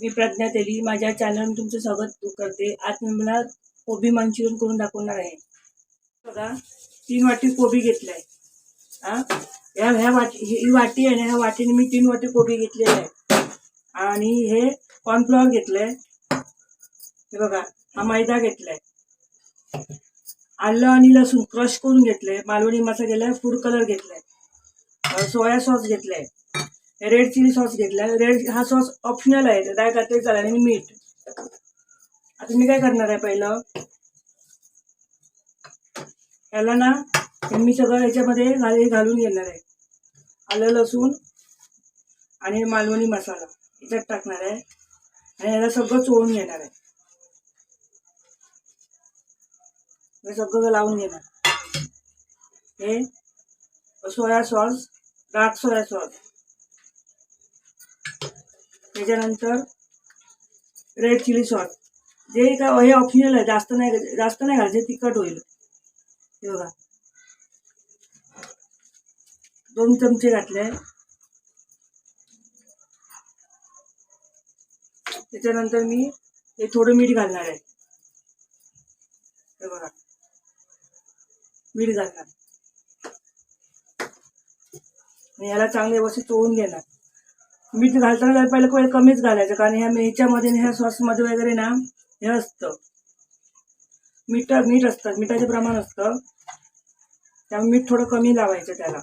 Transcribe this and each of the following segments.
मी प्रज्ञा तेली माझ्या चॅनल तुमचं स्वागत करते. आज मी मला कोबी मंचुरियन करून दाखवणार आहे. बघा तीन वाटी कोबी घेतलाय. हा? ह्या ह्या वाटी ही वाटी आहे ना ह्या वाटीने मी तीन वाटी कोबी घेतलेली आहे. आणि हे कॉर्नफ्लॉवर घेतलंय. हे बघा हा मैदा घेतलाय. आलं आणि लसूण क्रश करून घेतलंय. मालवणी मसाला घेतलाय फूड कलर घेतलाय. सोया सॉस घेतलाय. रेड चिली सॉस घेतला. रेड हा सॉस ऑप्शनल आहे. काय करता चालेल आणि मीठ. आता मी काय करणार आहे पहिलं? याला ना मी सगळं याच्यामध्ये घाल घालून घेणार आहे. आलं लसूण आणि मालवणी मसाला. याच्यात टाकणार आहे. आणि याला सगळं चोळून घेणार आहे. हे सगळं लावून घेणार. हे soya sauce dark soya sauce. त्याच्यानंतर रेड चिली सॉस जे का हे ऑप्शनल आहे जास्त नाही जास्त नाही घालायचे तिखट होईल. हे बघा. दोन चमचे घातले. त्याच्यानंतर मी हे थोडं मीठ घालणार आहे. हे बघा. मीठ घालणार. आणि याला चांगले व्यवस्थित चोळून घेणार. मीठ घालताना पहिलं पहिलं कमीच घालायचं कारण ह्या ह्याच्यामध्ये ह्या सॉसमध्ये वगैरे ना हे असतं. मीठ मीठ असतं मिठाचे प्रमाण असतं. त्यामुळे मीठ थोडं कमी लावायचं त्याला.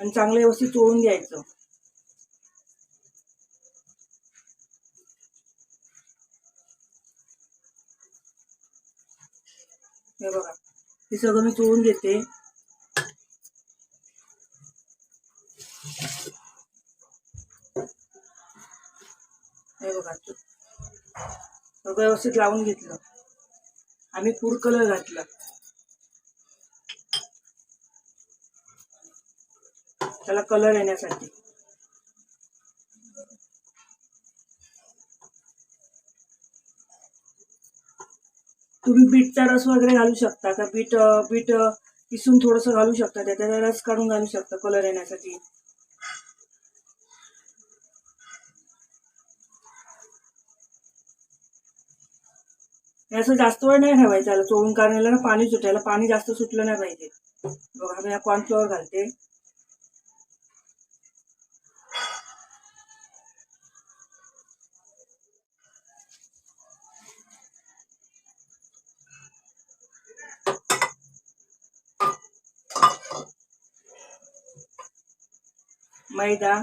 आणि चांगलं व्यवस्थित चोळून घ्यायचं. हे बघा. हे सगळं मी चोळून घेते हे बघा सगळं व्यवस्थित लावून घेतलं. आम्ही फूड कलर घातला. त्याला कलर येण्यासाठी. तुम्ही बीटचा रस वगैरे घालू शकता का? बीट बीट किसून थोडंसं घालू शकता? त्याचा रस काढून घालू शकता कलर येण्यासाठी. असं जास्त वेळ नाही ठेवायचं याला चोळून कारण ना पाणी सुटायला. पाणी जास्त सुटलं नाही पाहिजे. बघा मी कॉर्नफ्लॉवर घालते. मैदा.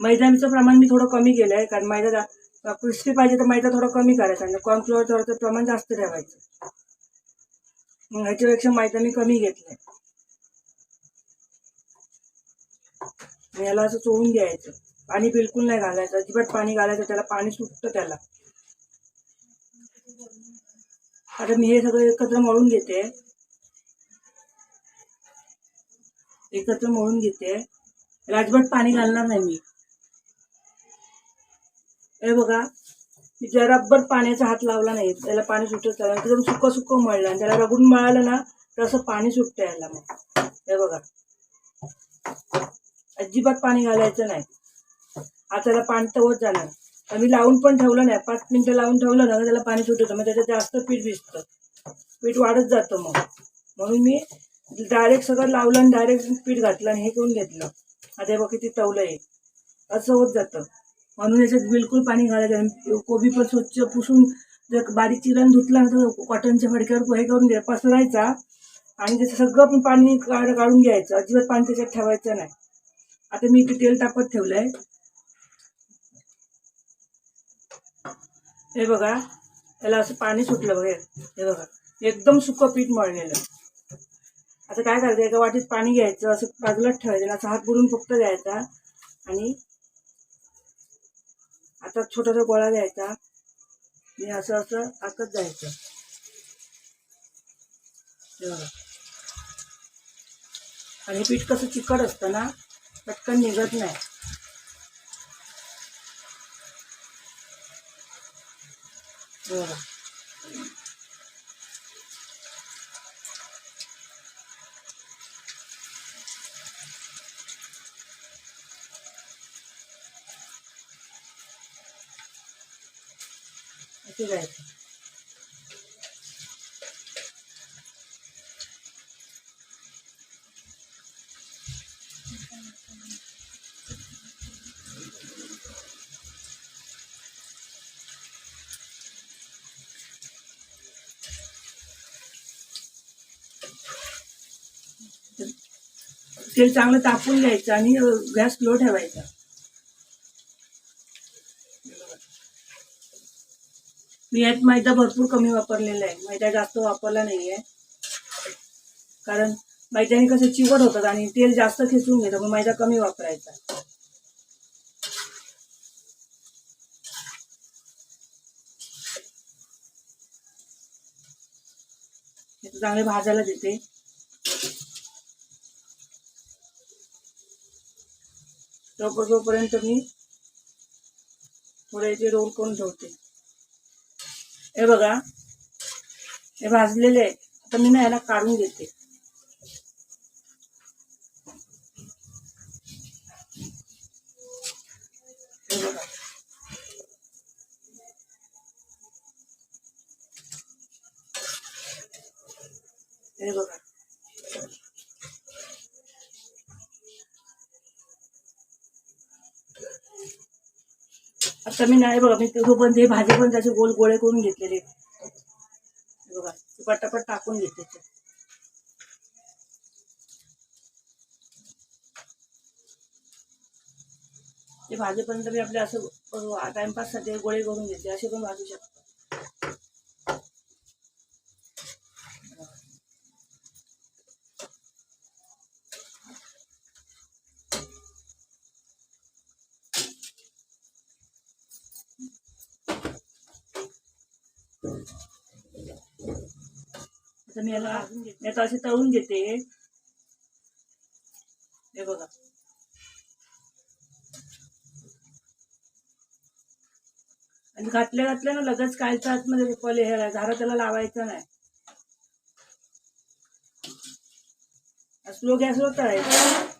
मैद्याचं प्रमाण मी थोडं कमी केलं आहे कारण मैदा क्रिस्पी पाहिजे तर मैदा थोडं कमी करायचा आणि कॉर्नफ्लोअर थोडंसं प्रमाण जास्त ठेवायचं. मग ह्याच्यापेक्षा मैदा मी कमी घेतलाय. आहे याला असं चोळून घ्यायचं. पाणी बिलकुल नाही घालायचं अजिबात पाणी घालायचं त्याला पाणी सुटतं त्याला. आता मी हे सगळं एकत्र मळून घेते. एकत्र मळून घेते. राजभट पाणी घालणार नाही मी. हे बघा मी जराबर पाण्याचा हात लावला नाही त्याला पाणी सुटत चाललं एकदम सुकं सुकं मळलं आणि त्याला रगडून मळालं ना तर असं पाणी सुटतं याला मग. हे बघा. अजिबात पाणी घालायचं नाही. आता त्याला पाणी तवत जाणार. तर मी लावून पण ठेवलं नाही. पाच मिनिटं लावून ठेवलं ना त्याला पाणी सुटतं. मग त्याच्यात जास्त पीठ भिजतं. पीठ वाढत जातं मग. म्हणून मी डायरेक्ट सगळं लावलं आणि डायरेक्ट पीठ घातलं आणि हे करून घेतलं. आता बघ किती तवलं आहे असं होत जातं. म्हणून याच्यात बिलकुल पाणी घालायचं कोबी पण स्वच्छ पुसून जर बारीक चिरण धुतला तर कॉटनच्या फडक्यावर हे करून घ्या पसरायचा. आणि त्याचं सगळं पण पाणी काढ काढून घ्यायचं. अजिबात पाणी त्याच्यात ठेवायचं नाही. आता मी इथे तेल तापत ठेवलंय. हे बघा त्याला असं पाणी सुटलं बघा. हे बघा एकदम सुकं पीठ मळलेलं. आता काय करायचं एका वाटीत पाणी घ्यायचं असं बाजूलाच ठेवायचं असं हात बुडून फक्त घ्यायचा आणि आता छोटासा गोळा घ्यायचा. आणि असं असं आकत जायचं. आणि पीठ कसं चिकट असतं ना पटकन निघत नाही. बरं बघा. तेल चांगलं तापून घ्यायचं आणि गॅस स्लो ठेवायचा मी यात मैदा भरपूर कमी वापरलेला आहे. मैदा जास्त वापरला नाहीये. कारण मैद्याने कसं चिवट होतात आणि तेल जास्त खेचून घेतं मग मैदा कमी वापरायचा. चांगले भाजायला देते. जोपर्यंत मी थोडे रोल करून ठेवते. हे बघा. हे भाजलेले आहे आता मी ना याला काढून घेते. हे बघा. आता मी नाही बघा मी पण ते भाजी पण त्याचे गोल गोळे करून घेतलेले बघा पटापट टाकून घेते ते. भाजीपर्यंत मी आपले असं टाइमपाससाठी गोळे करून घेते. असे पण भाजू शकतो. आता मी याला मी आता असे तळून घेते. हे बघा. आणि घातल्या घातल्या ना लगेच कायच्या आतमध्ये पले हे झाडं त्याला लावायचं नाही. स्लो गॅसवर तळायचं.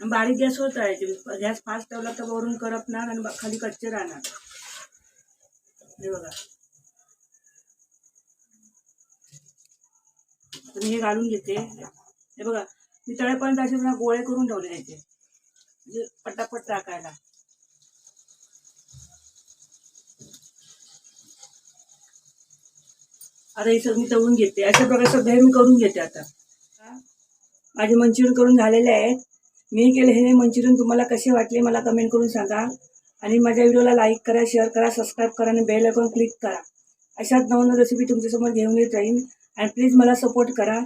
आणि बारीक होत आहे गॅस फास्ट ठेवला तर वरून करपणार आणि खाली कच्चे राहणार. हे बघा. तर मी हे घालून घेते. हे बघा. मी तळेपर्यंत असे ना गोळे करून ठेवले त्याचे म्हणजे पटापट टाकायला. आता हे सगळं मी तळून घेते. अशा प्रकारे सगळे मी करून घेते आता. माझे मंचुरियन करून झालेले आहेत. मी केले हे मंचुरियन तुम्हाला कसे वाटले मला कमेंट करून सांगा. आणि माझ्या व्हिडिओला लाईक करा शेअर करा सबस्क्राईब करा आणि बेल आयकॉन क्लिक करा. अशाच नवनवीन रेसिपी तुमच्यासमोर घेऊन येत राहीन. आणि प्लीज मला सपोर्ट करा.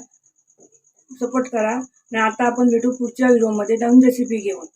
सपोर्ट करा. आणि आता आपण भेटू पुढच्या व्हिडिओमध्ये नवीन रेसिपी घेऊन.